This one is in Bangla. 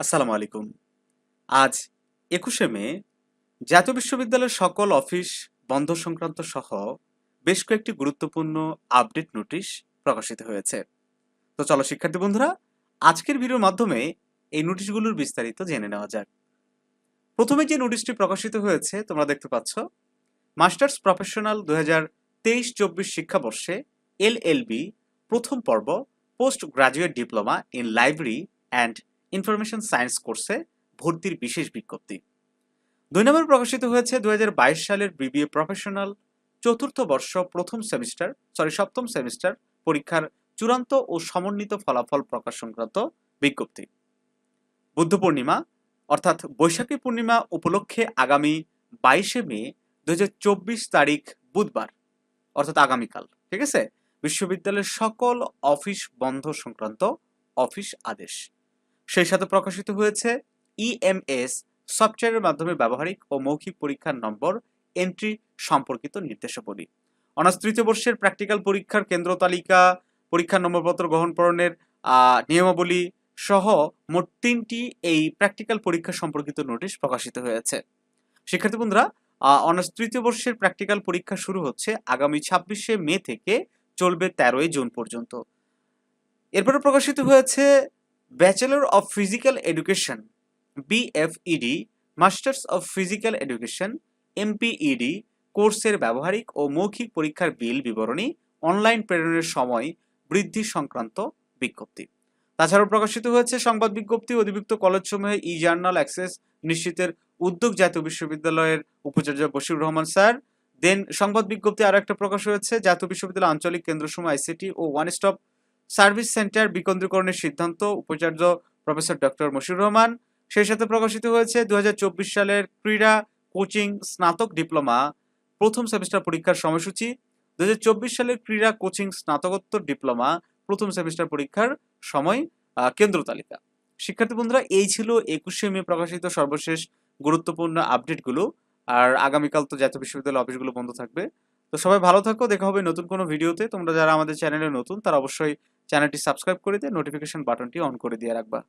আসসালামু আলাইকুম। আজ একুশে মে, জাতীয় বিশ্ববিদ্যালয়ের সকল অফিস বন্ধ সংক্রান্ত সহ বেশ কয়েকটি গুরুত্বপূর্ণ আপডেট নোটিশ প্রকাশিত হয়েছে। তো চলো শিক্ষার্থী বন্ধুরা, আজকের ভিডিওর মাধ্যমে এই নোটিশগুলোর বিস্তারিত জেনে নেওয়া যাক। প্রথমে যে নোটিশটি প্রকাশিত হয়েছে, তোমরা দেখতে পাচ্ছ, মাস্টার্স প্রফেশনাল দু হাজার তেইশ চব্বিশ শিক্ষাবর্ষে এলএলবি প্রথম পর্ব post graduate diploma in library and information science কোর্সে ভর্তির বিশেষ বিজ্ঞপ্তি। দুই নম্বর প্রকাশিত হয়েছে দুই হাজার বাইশ সালের বিবিএ প্রফেশনাল চতুর্থ বর্ষ প্রথম সেমিস্টার সরি সপ্তম সেমিস্টার পরীক্ষার চূড়ান্ত ও সমন্বিত ফলাফল প্রকাশ সংক্রান্ত বিজ্ঞপ্তি। বুদ্ধ পূর্ণিমা, অর্থাৎ বৈশাখী পূর্ণিমা উপলক্ষে আগামী বাইশে মে দু হাজার চব্বিশ তারিখ বুধবার, অর্থাৎ আগামীকাল, ঠিক আছে? বিশ্ববিদ্যালয়ের সকল অফিস বন্ধ সংক্রান্ত অফিস আদেশ। সেই সাথে প্রকাশিত হয়েছে ইএমএস সফটওয়্যারের মাধ্যমে ব্যবহারিক ও মৌখিক পরীক্ষার নম্বর এন্ট্রি সম্পর্কিত নির্দেশাবলী। অনার্স তৃতীয় বর্ষের প্র্যাকটিক্যাল পরীক্ষার কেন্দ্র তালিকা পরীক্ষার নম্বরপত্র গ্রহণ পূরণের আহ, নিয়মাবলী সহ মোট তিনটি এই প্র্যাকটিক্যাল পরীক্ষা সম্পর্কিত নোটিশ প্রকাশিত হয়েছে। শিক্ষার্থী বন্ধুরা অনার্স তৃতীয় বর্ষের প্র্যাকটিক্যাল পরীক্ষা শুরু হচ্ছে আগামী ছাব্বিশে মে থেকে চলবে তেরোই জুন পর্যন্ত। এরপরে প্রকাশিত হয়েছে bachelor of physical education BPEd masters of physical education MPEd কোর্সের ব্যবহারিক ও মৌখিক পরীক্ষার বিল বিবরণী অনলাইন প্রেরণের সময় বৃদ্ধি সংক্রান্ত বিজ্ঞপ্তি। তাছাড়াও প্রকাশিত হয়েছে সংবাদ বিজ্ঞপ্তি, অধিভুক্ত কলেজসমূহে ই জার্নাল অ্যাক্সেস নিশ্চিতের উদ্যোগ জাতীয় বিশ্ববিদ্যালয়ের উপাচার্য বশির রহমান স্যার। দেন সংবাদ বিজ্ঞপ্তি আরও একটা প্রকাশ হয়েছে, জাতীয় বিশ্ববিদ্যালয় আঞ্চলিক কেন্দ্রসমূহ আইসিটি ও ওয়ান স্টপ সার্ভিস সেন্টার বিকেন্দ্রীকরণের সিদ্ধান্ত উপাচার্য প্রফেসর ডক্টর মশিউর রহমান। সেই সাথে প্রকাশিত হয়েছে দু সালের ক্রীড়া কোচিং স্নাতক ডিপ্লোমা, প্রথম সেমিস্টার পরীক্ষার সময়সূচি দু সালের ক্রীড়া কোচিং স্নাতকোত্তর ডিপ্লোমা, প্রথম সেমিস্টার পরীক্ষার সময় কেন্দ্র তালিকা। শিক্ষার্থী বন্ধুরা, এই ছিল একুশে মে প্রকাশিত সর্বশেষ গুরুত্বপূর্ণ আপডেটগুলো। আর আগামীকাল তো জাতীয় বিশ্ববিদ্যালয় অফিসগুলো বন্ধ থাকবে। তো সবাই ভালো থাকো, দেখা হবে নতুন কোনো ভিডিওতে। তোমরা যারা আমাদের চ্যানেলে নতুন, তারা অবশ্যই চ্যানেলটি সাবস্ক্রাইব করে দিয়ে নোটিফিকেশন বাটনটি অন করে দিয়ে রাখবা।